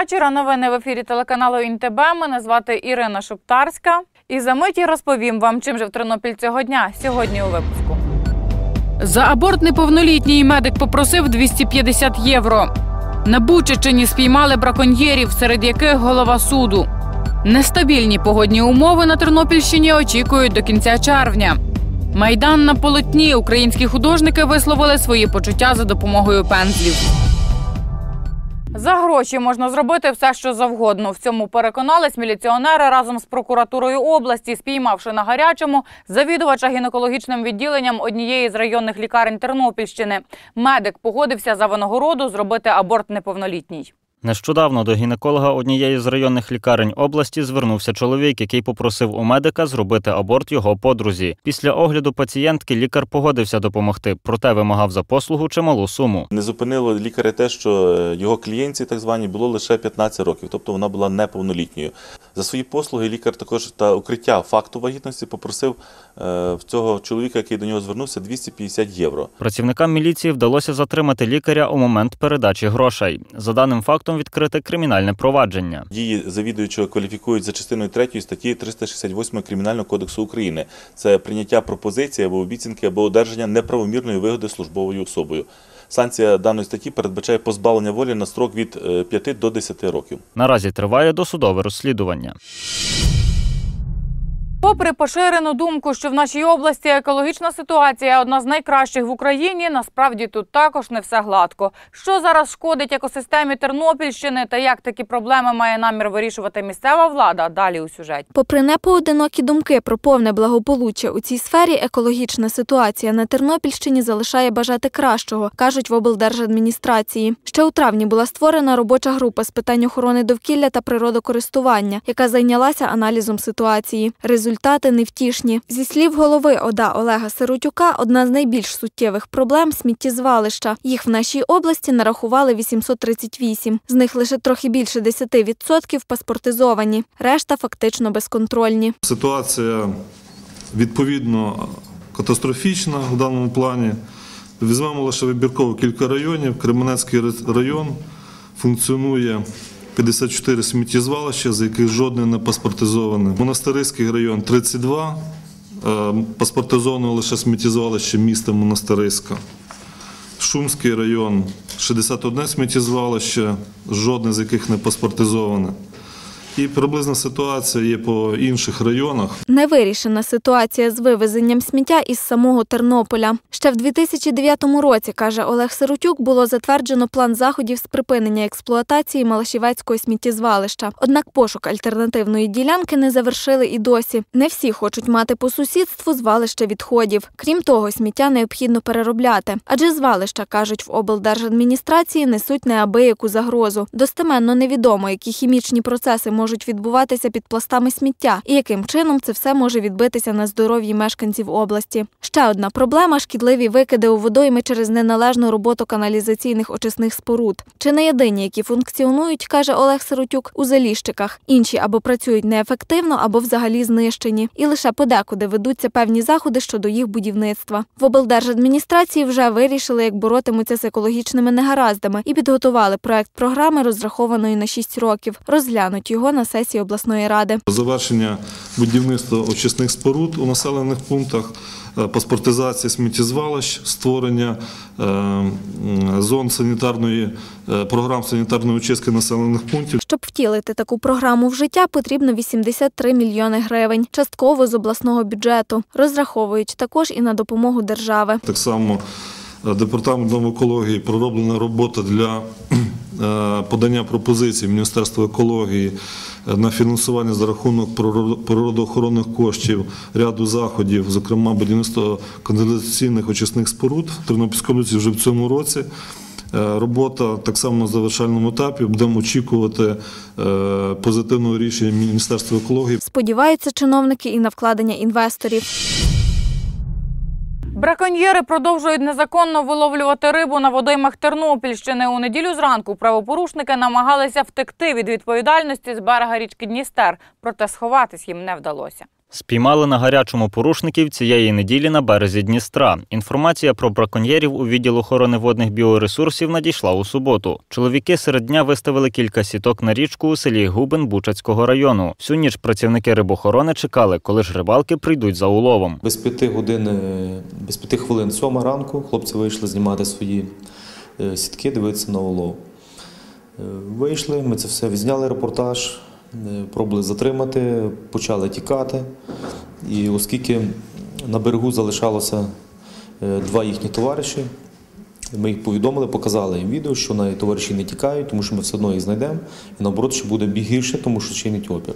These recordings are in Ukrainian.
Вечора. Новини в ефірі телеканалу ІНТБ. Мене звати Ірина Шептарська. І за миті розповім вам, чим же в Тернопіль цього дня. Сьогодні у випуску. За аборт неповнолітній медик попросив 250 євро. На Бучичині спіймали браконьєрів, серед яких голова суду. Нестабільні погодні умови на Тернопільщині очікують до кінця червня. Майдан на полотні. Українські художники висловили свої почуття за допомогою пензлів. За гроші можна зробити все, що завгодно. В цьому переконались міліціонери разом з прокуратурою області, спіймавши на гарячому завідувача гінекологічним відділенням однієї з районних лікарень Тернопільщини. Медик погодився за винагороду зробити аборт неповнолітній. Нещодавно до гінеколога однієї з районних лікарень області звернувся чоловік, який попросив у медика зробити аборт його подрузі. Після огляду пацієнтки лікар погодився допомогти, проте вимагав за послугу чималу суму. Не зупинило лікаря те, що е, його клієнтці, так звані, було лише 15 років, тобто вона була неповнолітньою. За свої послуги лікар також та укриття факту вагітності попросив е, в цього чоловіка, який до нього звернувся, 250 євро. Працівникам міліції вдалося затримати лікаря у момент передачі грошей. За даним фактом відкрите кримінальне провадження. Дії завідуючого кваліфікують за частиною 3 статті 368 Кримінального кодексу України. Це прийняття пропозиції або обіцянки або одержання неправомірної вигоди службовою особою. Санкція даної статті передбачає позбавлення волі на строк від е, 5 до 10 років. Наразі триває досудове розслідування. Попри поширену думку, що в нашій області екологічна ситуація одна з найкращих в Україні, насправді тут також не все гладко. Що зараз шкодить екосистемі Тернопільщини та як такі проблеми має намір вирішувати місцева влада? Далі у сюжеті. Попри непоодинокі думки про повне благополуччя у цій сфері, екологічна ситуація на Тернопільщині залишає бажати кращого, кажуть в облдержадміністрації. Ще у травні була створена робоча група з питань охорони довкілля та природокористування, яка зайнялася аналізом ситуації. Результати невтішні. Зі слів голови ОДА Олега Сиротюка, одна з найбільш суттєвих проблем сміттєзвалища. Їх в нашій області нарахували 838. З них лише трохи більше 10% паспортизовані. Решта фактично безконтрольні. Ситуація відповідно катастрофічна в даному плані. Візьмемо лише вибірково кілька районів. Кременецький район функціонує 54 сміттєзвалища, з яких жодне не паспортизоване. Монастириський район 32, е, паспортизовано лише сміттєзвалище міста Монастириська. Шумський район 61 сміттєзвалище, жодне з яких не паспортизоване. І приблизна ситуація є по інших районах. Невирішена ситуація з вивезенням сміття із самого Тернополя. Ще в 2009 році, каже Олег Сиротюк, було затверджено план заходів з припинення експлуатації Малашівецького сміттєзвалища. Однак пошук альтернативної ділянки не завершили і досі. Не всі хочуть мати по сусідству звалище відходів. Крім того, сміття необхідно переробляти. Адже звалища, кажуть в облдержадміністрації, несуть неабияку загрозу. Достеменно невідомо, які хімічні процеси можуть відбуватися під пластами сміття і яким чином це все може відбитися на здоров'ї мешканців області. Ще одна проблема шкідливі викиди у водойми через неналежну роботу каналізаційних очисних споруд. Чи не єдині, які функціонують, каже Олег Сиротюк, у заліщиках. Інші або працюють неефективно, або взагалі знищені. І лише подекуди ведуться певні заходи щодо їх будівництва. В облдержадміністрації вже вирішили, як боротимуться з екологічними негараздами, і підготували проект програми, розрахованої на 6 років. Розглянуть його на сесії обласної ради. Завершення будівництва очисних споруд у населених пунктах, е, паспортизація сміттєзвалищ, створення е, зон санітарної е, програм санітарної очистки населених пунктів. Щоб втілити таку програму в життя, потрібно 83 мільйони гривень, частково з обласного бюджету. Розраховують також і на допомогу держави. Так само департаментом екології пророблена робота для подання пропозицій Міністерства екології на фінансування за рахунок природоохоронних коштів ряду заходів, зокрема будівництво каналізаційних очисних споруд в Тернопільській області вже в цьому році. Е, Робота так само на завершальному етапі. Будемо очікувати е, позитивного рішення Міністерства екології. Сподіваються чиновники і на вкладення інвесторів. Браконьєри продовжують незаконно виловлювати рибу на водоймах Тернопільщини. У неділю зранку правопорушники намагалися втекти від відповідальності з берега річки Дністер, проте сховатись їм не вдалося. Спіймали на гарячому порушників цієї неділі на березі Дністра. Інформація про браконьєрів у відділ охорони водних біоресурсів надійшла у суботу. Чоловіки серед дня виставили кілька сіток на річку у селі Губин Бучацького району. Всю ніч працівники рибохорони чекали, коли ж рибалки прийдуть за уловом. Без п'яти годин, е, без п'яти хвилин сьома ранку хлопці вийшли знімати свої е, сітки, дивитися на улов. Е, Вийшли, ми це все відзняли репортаж, пробували затримати, почали тікати. І оскільки на берегу залишалося е, два їхні товариші, ми їх повідомили, показали їм відео, що на товариші не тікають, тому що ми все одно їх знайдемо. І наоборот, що буде біг гірше, тому що чинить опір.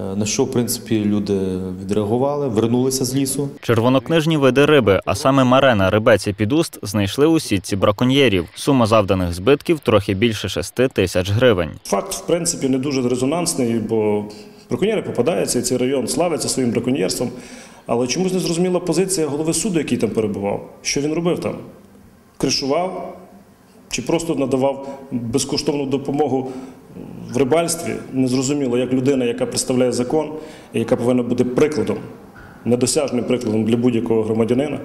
Е, На що, в принципі, люди відреагували, вернулися з лісу. Червонокнижні види риби, а саме марена, рибець і підуст, знайшли у сітці браконьєрів. Сума завданих збитків трохи більше 6 тисяч гривень. Факт, в принципі, не дуже резонансний, бо браконьєри попадаються, і цей район славиться своїм браконьєрством. Але чомусь не зрозуміла позиція голови суду, який там перебував. Що він робив там? Кришував чи просто надавав безкоштовну допомогу в рибальстві? Незрозуміло, як людина, яка представляє закон яка повинна бути прикладом, недосяжним прикладом для будь-якого громадянина.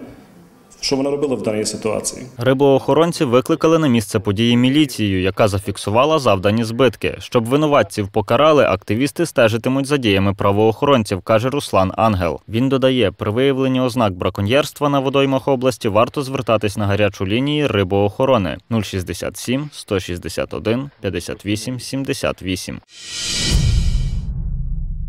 Що вона робила в даній ситуації? Рибоохоронці викликали на місце події міліцію, яка зафіксувала завдані збитки. Щоб винуватців покарали, активісти стежитимуть за діями правоохоронців, каже Руслан Ангел. Він додає, при виявленні ознак браконьєрства на водоймах області варто звертатись на гарячу лінію рибоохорони 067 161 58 78.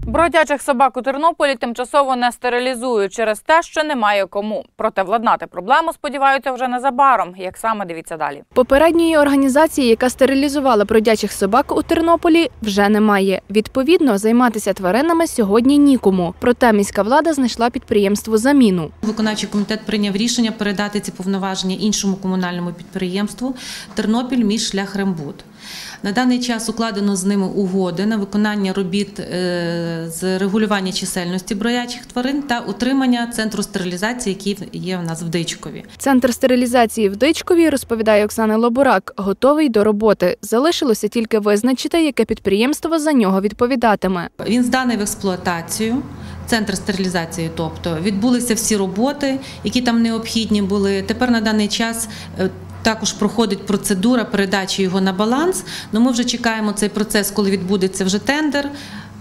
Бродячих собак у Тернополі тимчасово не стерилізують через те, що немає кому. Проте владнати проблему сподіваються вже незабаром. Як саме дивіться далі. Попередньої організації, яка стерилізувала бродячих собак у Тернополі, вже немає. Відповідно, займатися тваринами сьогодні нікому. Проте міська влада знайшла підприємству заміну. Виконавчий комітет прийняв рішення передати ці повноваження іншому комунальному підприємству Тернопіль міжшлях Рембуд. На даний час укладено з ними угоди на виконання робіт е, з регулювання чисельності броячих тварин та утримання центру стерилізації, який є в нас в Дичкові. Центр стерилізації в Дичкові, розповідає Оксана Лобурак, готовий до роботи. Залишилося тільки визначити, яке підприємство за нього відповідатиме. Він зданий в експлуатацію. Центр стерилізації, тобто відбулися всі роботи, які там необхідні були. Тепер на даний час е, також проходить процедура передачі його на баланс. Ну ми вже чекаємо цей процес, коли відбудеться вже тендер.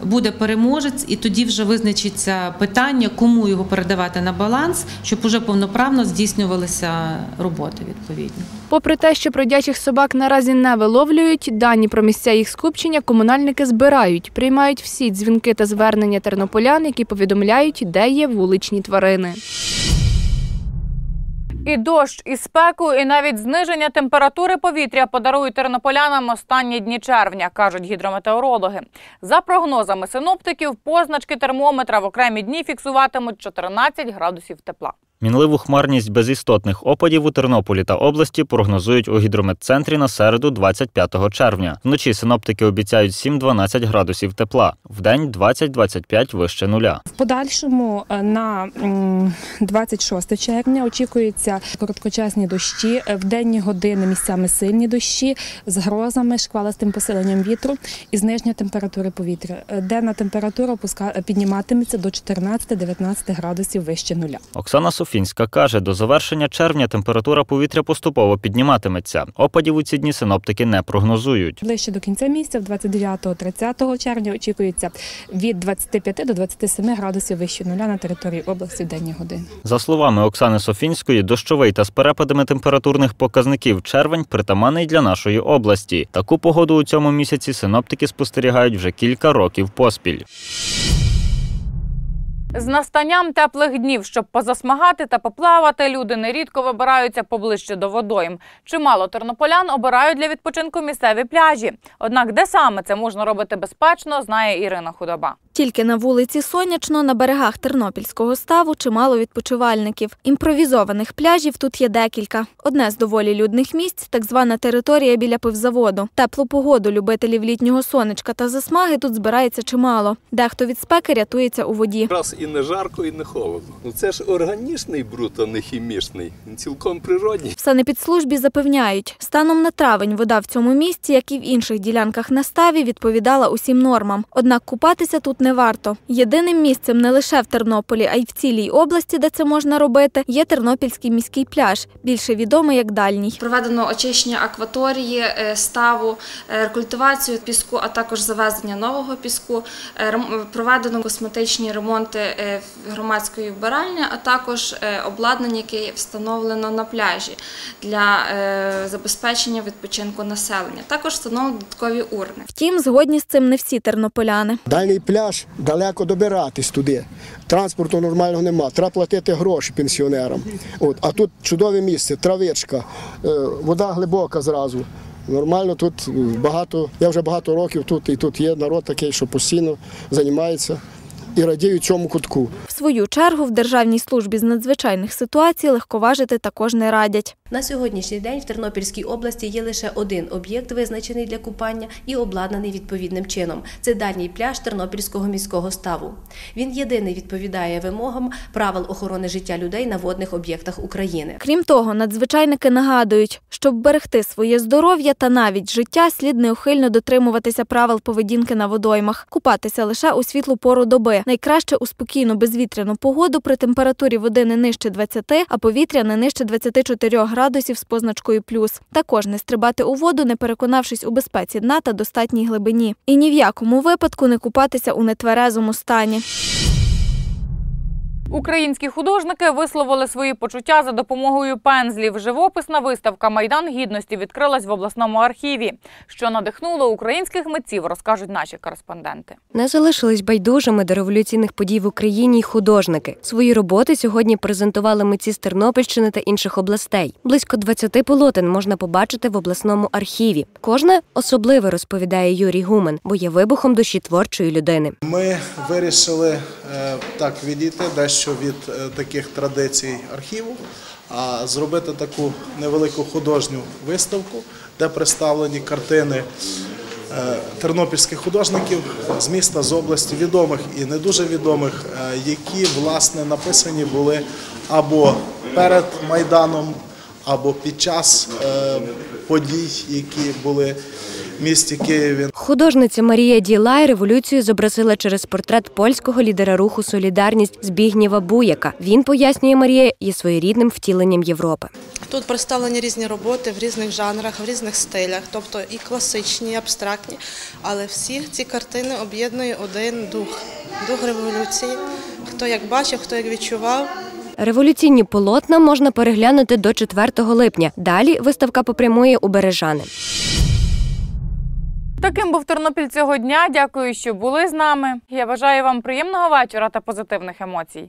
Буде переможець, і тоді вже визначиться питання, кому його передавати на баланс, щоб уже повноправно здійснювалися роботи відповідні. Попри те, що бродячих собак наразі не виловлюють, дані про місця їх скупчення комунальники збирають, приймають всі дзвінки та звернення тернополян, які повідомляють, де є вуличні тварини. І дощ, і спеку, і навіть зниження температури повітря подарують тернополянам останні дні червня, кажуть гідрометеорологи. За прогнозами синоптиків, позначки термометра в окремі дні фіксуватимуть 14 градусів тепла. Мінливу хмарність без істотних опадів у Тернополі та області прогнозують у гідрометцентрі на середу 25 червня. Вночі синоптики обіцяють 7-12 градусів тепла, вдень 20-25 вище нуля. В подальшому е, на м, 26 червня очікуються короткочасні дощі, е, в денні години місцями сильні дощі з грозами, шквалистим посиленням вітру і зниження температури повітря. Е, Денна температура підніматиметься до 14-19 градусів вище нуля. Оксана Софінська каже, до завершення червня температура повітря поступово підніматиметься. Опадів у ці дні синоптики не прогнозують. Ближче до кінця місяця, 29-30 червня, очікується від 25 до 27 градусів вище нуля на території області в денні години. За словами Оксани Софінської, дощовий та з перепадами температурних показників червень притаманний для нашої області. Таку погоду у цьому місяці синоптики спостерігають вже кілька років поспіль. З настанням теплих днів, щоб позасмагати та поплавати, люди нерідко вибираються поближче до водойм. Чимало тернополян обирають для відпочинку місцеві пляжі. Однак, де саме це можна робити безпечно, знає Ірина Худоба. Тільки на вулиці Сонячно на берегах Тернопільського ставу чимало відпочивальників. Імпровізованих пляжів тут є декілька. Одне з доволі людних місць так звана територія біля пивзаводу. Теплу погоду любителів літнього сонечка та засмаги тут збирається чимало. Дехто від спеки рятується у воді. І не жарко, і не холодно. Ну це ж органічний бруд, а не хімічний. Він цілком природній. В санепідслужбі запевняють, станом на травень вода в цьому місці, як і в інших ділянках на ставі, відповідала усім нормам. Однак купатися тут не варто. Єдиним місцем не лише в Тернополі, а й в цілій області, де це можна робити, є Тернопільський міський пляж, більше відомий як дальній. Проведено очищення акваторії, е, ставу, е, рекультивацію піску, а також завезення нового піску. Е, Проведено косметичні ремонти громадської вбиральні, а також е, обладнання, яке встановлено на пляжі для е, забезпечення відпочинку населення. Також встановлено додаткові урни. Втім, згодні з цим не всі тернополяни. Дальній пляж далеко добиратись туди. Транспорту нормального нема. Треба платити гроші пенсіонерам. От, а тут чудове місце, травичка, е, вода глибока зразу. Нормально тут е, багато. Я вже багато років тут, і тут є народ такий, що постійно займається і радіє цьому кутку. В свою чергу в Державній службі з надзвичайних ситуацій легковажити також не радять. На сьогоднішній день в Тернопільській області є лише один об'єкт, визначений для купання і обладнаний відповідним чином. Це дальній пляж Тернопільського міського ставу. Він єдиний відповідає вимогам правил охорони життя людей на водних об'єктах України. Крім того, надзвичайники нагадують, щоб берегти своє здоров'я та навіть життя, слід неухильно дотримуватися правил поведінки на водоймах, купатися лише у світлу пору доби. Найкраще у спокійну безвітряну погоду при температурі води не нижче 20, а повітря не нижче 24 градусів з позначкою плюс. Також не стрибати у воду, не переконавшись у безпеці дна та достатній глибині. І ні в якому випадку не купатися у нетверезому стані. Українські художники висловили свої почуття за допомогою пензлів. Живописна виставка Майдан гідності відкрилась в обласному архіві. Що надихнуло українських митців, розкажуть наші кореспонденти. Не залишились байдужими до революційних подій в Україні й художники. Свої роботи сьогодні презентували митці з Тернопільщини та інших областей. Близько 20 полотен можна побачити в обласному архіві. Кожне особливе розповідає Юрій Гумен, бо є вибухом душі творчої людини. Ми вирішили е, так відійти дещо від е, таких традицій архіву, а зробити таку невелику художню виставку, де представлені картини е, тернопільських художників з міста, з області, відомих і не дуже відомих, е, які власне написані були або перед Майданом, або під час подій, які були в місті Києві. Художниця Марія Ділай революцію зобразила через портрет польського лідера руху Солідарність Збігнєва Буяка. Він пояснює Марія є своєрідним втіленням Європи. Тут представлені різні роботи в різних жанрах, в різних стилях, тобто і класичні, і абстрактні, але всі ці картини об'єднує один дух дух революції. Хто як бачив, хто як відчував. Революційні полотна можна переглянути до 4 липня. Далі виставка попрямує у Бережани. Таким був Тернопіль цього дня. Дякую, що були з нами. Я бажаю вам приємного вечора та позитивних емоцій.